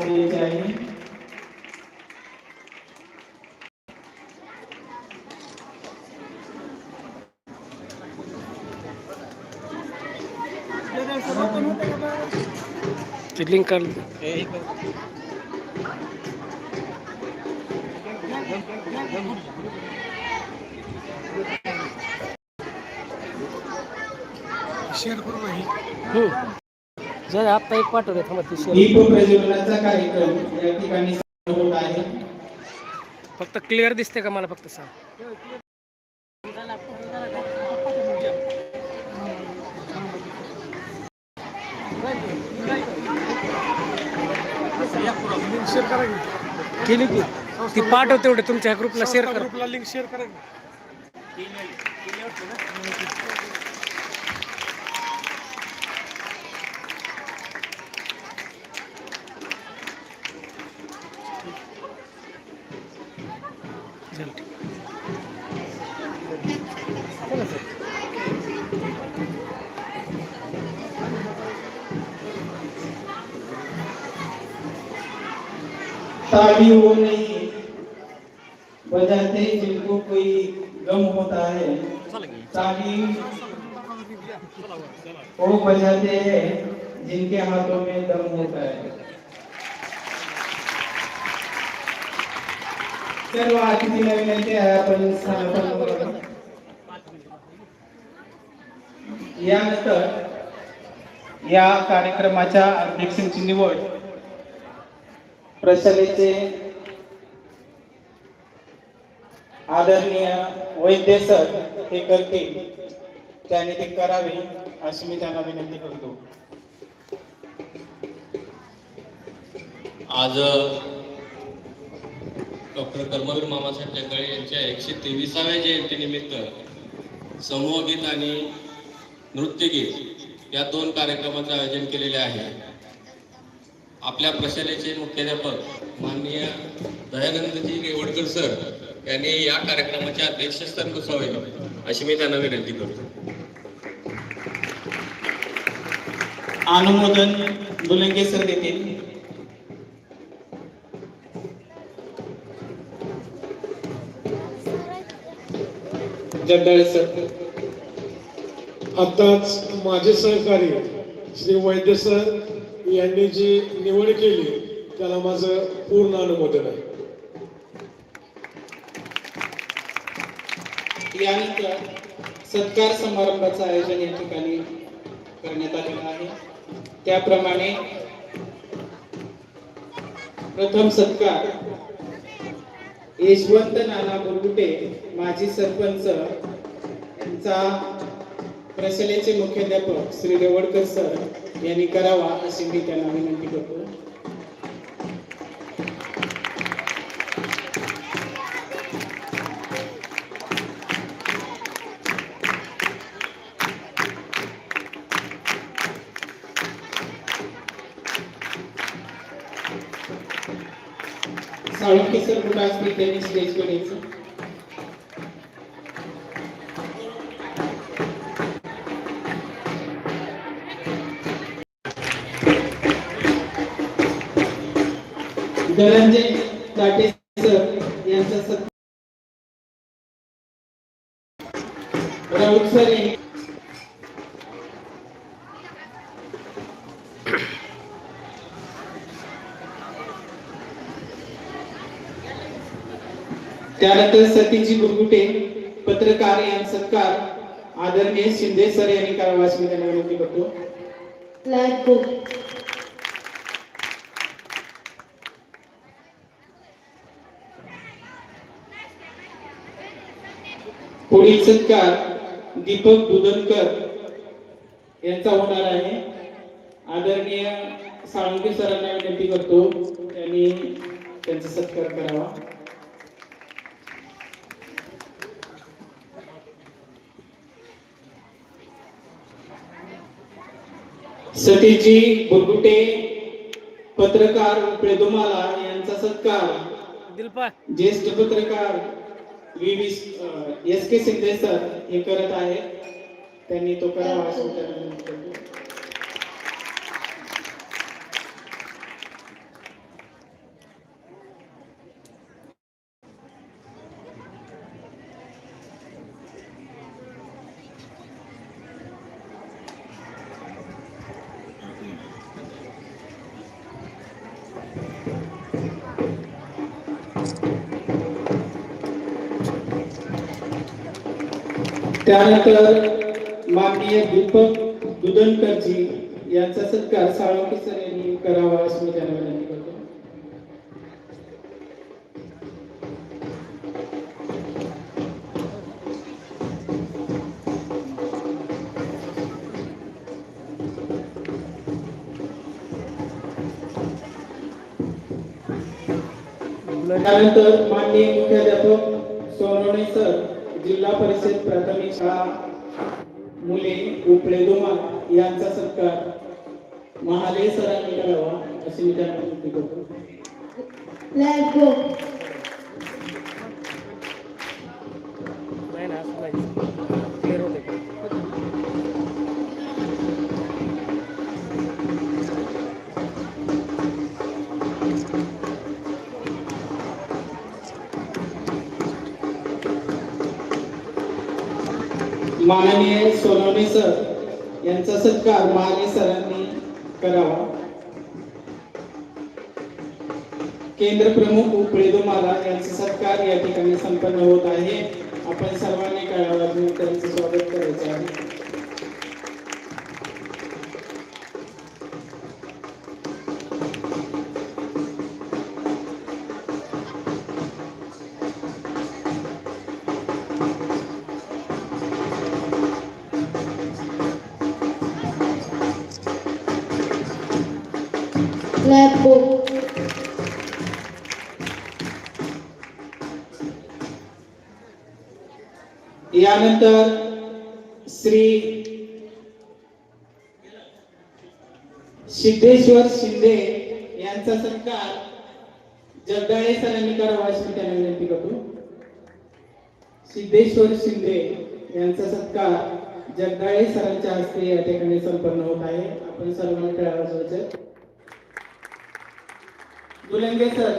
द्यायचे आहे लिंक कर हम्म. जरा आत्ता एक पाठवले थांबा ती शेअर फक्त क्लिअर दिसते का मला फक्त सांग? केली की? ती पाठव तेवढे तुमच्या ग्रुपला शेअर करा. ग्रुपला लिंक शेअर करा ताली वो नहीं बजाते जिनको कोई गम होता है। ताली वो बजाते हैं जिनके हाथों में दम होता है। सर्व अतिथीला विनंती आहे आपण स्थानापन्न यानंतर या कार्यक्रमाच्या अध्यक्षांची निवड। प्रशालेचे आदरणीय वैद्य सर हे करतील. त्याने ते करावे अशी मी त्यांना विनंती करतो. आज डॉक्टर कर्मवीर मामासाहेब जगदाळे यांच्या एकशे तेविसाव्या जयंतीनिमित्त समूह गीत आणि नृत्यगीत या दोन कार्यक्रमाचं आयोजन केलेले आहे. आपल्या प्रशालेचे मुख्याध्यापक माननीय दयानंदजी रेवडकर सर यांनी या कार्यक्रमाचे अध्यक्षस्थान बसावे अशी मी त्यांना विनंती करतो. अनुमोदन दुलंगे सर देतील. जगदाळे सर आताच माझे सहकारी श्री वैद्य सर यांनी जी निवड केली त्याला माझं पूर्ण अनुमोदन आहे. यानंतर सत्कार समारंभाचं आयोजन या ठिकाणी करण्यात आलेलं आहे. त्याप्रमाणे प्रथम सत्कार यशवंत नाना बुरगुटे माजी सरपंच यांचा प्रशालेचे मुख्याध्यापक श्री रेवडकर सर यांनी करावा अशी मी त्यांना विनंती करतो. साळुंके सर कुठं असतील? त्यांनी स्टेजवर यायचं धनंजय ताटे सर यांचा सत्कार. राऊत सर त्यानंतर सतीजी गुरगुटे पत्रकार यांचा सत्कार. आदरणीय शिंदे सर यांनी करावा अशी मी त्यांना विनंती करतो पुढील सत्कार दीपक दुधनकर यांचा होणार आहे. आदरणीय साळुंके सरांना विनंती करतो त्यांनी त्यांचा सत्कार करावा. सतीजी बुरगुटे पत्रकार प्रेदुमाला यांचा सत्कार. ज्येष्ठ पत्रकार एस के शिंदे सर हे करत आहेत त्यांनी तो करावा असं त्यानंतर माननीय दीपक दुदनकरजी यांचा सत्कार साळुंके सर यांनी करावा असं मी त्यांना विनंती करतो. त्यानंतर माननीय मुख्याध्यापक सोनवणे सर जिल्हा परिषद प्राथमिक शाळा मुले उपळे दुमाल यांचा सत्कार महाले सरांनी करावा अशी मी त्यांना विनंती करतो माननीय सोनवणे सर यांचा सत्कार महाले सरांनी करावा. केंद्र प्रमुख उपळेदो दुमाला यांचा सत्कार या ठिकाणी संपन्न होत आहे. आपण सर्वांनी कळावा त्यांचं स्वागत करायचं आहे. यानंतर श्री सिद्धेश्वर शिंदे यांचा सत्कार जगदाळे सरांनी करावा अशी त्यांना विनंती करतो सिद्धेश्वर शिंदे यांचा सत्कार जगदाळे सरांच्या हस्ते या ठिकाणी संपन्न होत आहे. आपण सर्वांनी कळावं दुलंगे सर.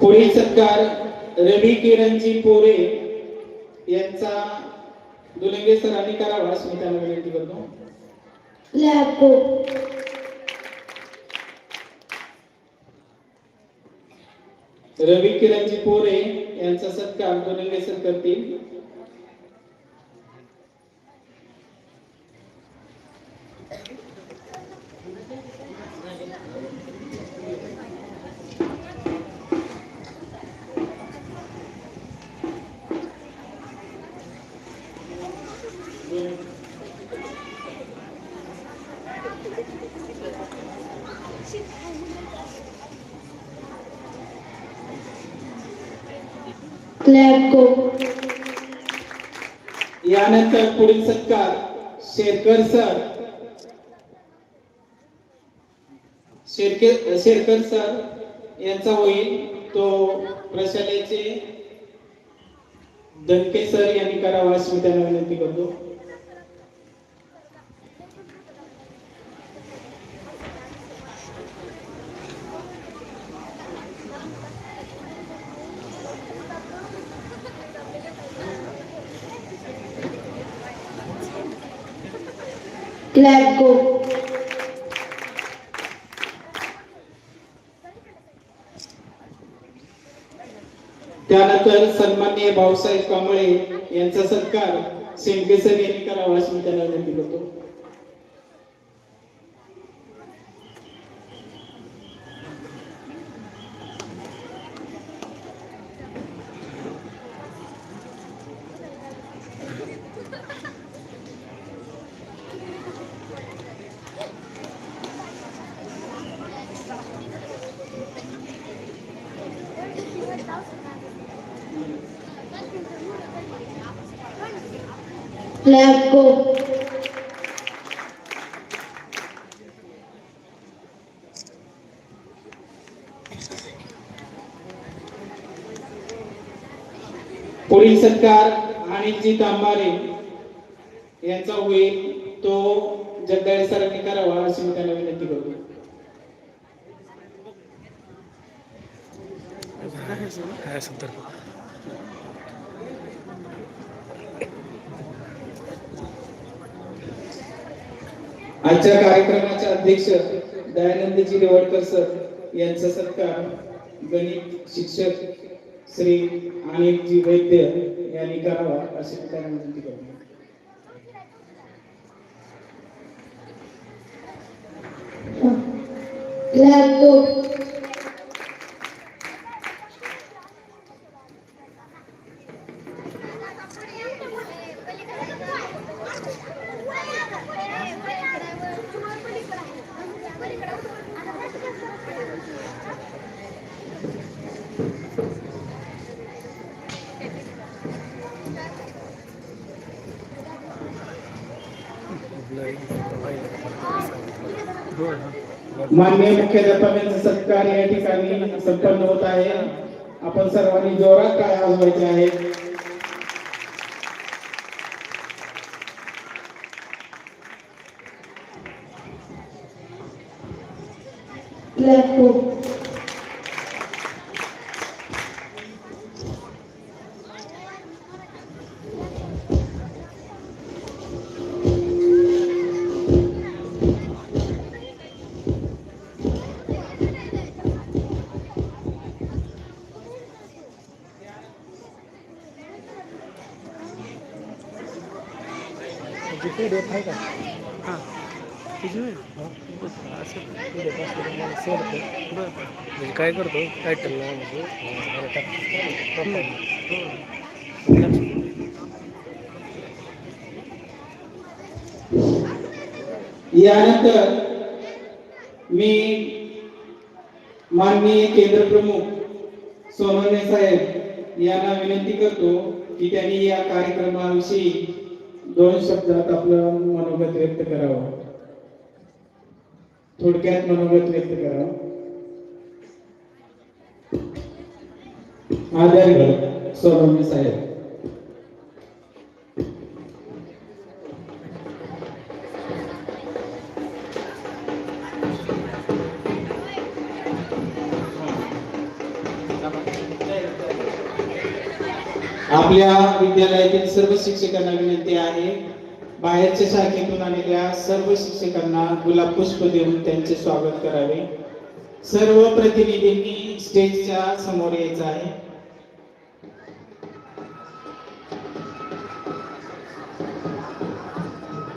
पुढील सत्कार रवी किरणजी पोरे यांचा दुलंगे सरांनी करावा अशी मी त्यांना विनंती करतो. रवी किरणजी पोरे यांचा सत्कार दुलंगे करतील. Let यानंतर पुढील सत्कार शेरकर सर. शेरके शेरकर सर यांचा होईल तो प्रशालेचे दणके सर यांनी करावा अशी मी त्यांना विनंती करतो. Let go. त्यानंतर सन्माननीय भाऊसाहेब कांबळे यांचा सत्कार शेंडके यांनी करावा अशी मी त्यांना विनंती करतो Let go. पुढील सत्कार अनिलजी तांबारे यांचा होईल तो जगदाळे सरांनी करावा अशी मी त्यांना विनंती करतो काय संदर्भ आजच्या कार्यक्रमाचे अध्यक्ष दयानंदजी रेवडकर सर यांचा सत्कार गणित शिक्षक श्री अनिलजी वैद्य यांनी करावा अशी विनंती करतो. Clap मान्य माननीय मुख्याध्यापकांचा सत्कार या ठिकाणी संपन्न होत आहे. आपण सर्वांनी जोरात काय वाजवायचे आहेत. मला send कर. बरं म्हणजे काय करतो टायटल. हम्म. हम्म. यानंतर मी माननीय केंद्र प्रमुख सोनवणे साहेब यांना विनंती करतो की त्यांनी या कार्यक्रमाविषयी दोन शब्दात आपलं मनोगत व्यक्त करावं. थोडक्यात मनोगत व्यक्त करावं. आदरणीय सोनवणे साहेब आपल्या विद्यालयातील सर्व शिक्षकांना विनंती आहे बाहेरच्या शाखेतून आलेल्या सर्व शिक्षकांना गुलाब पुष्प देऊन त्यांचे स्वागत करावे. सर्व प्रतिनिधींनी स्टेजच्या समोर यायचं आहे.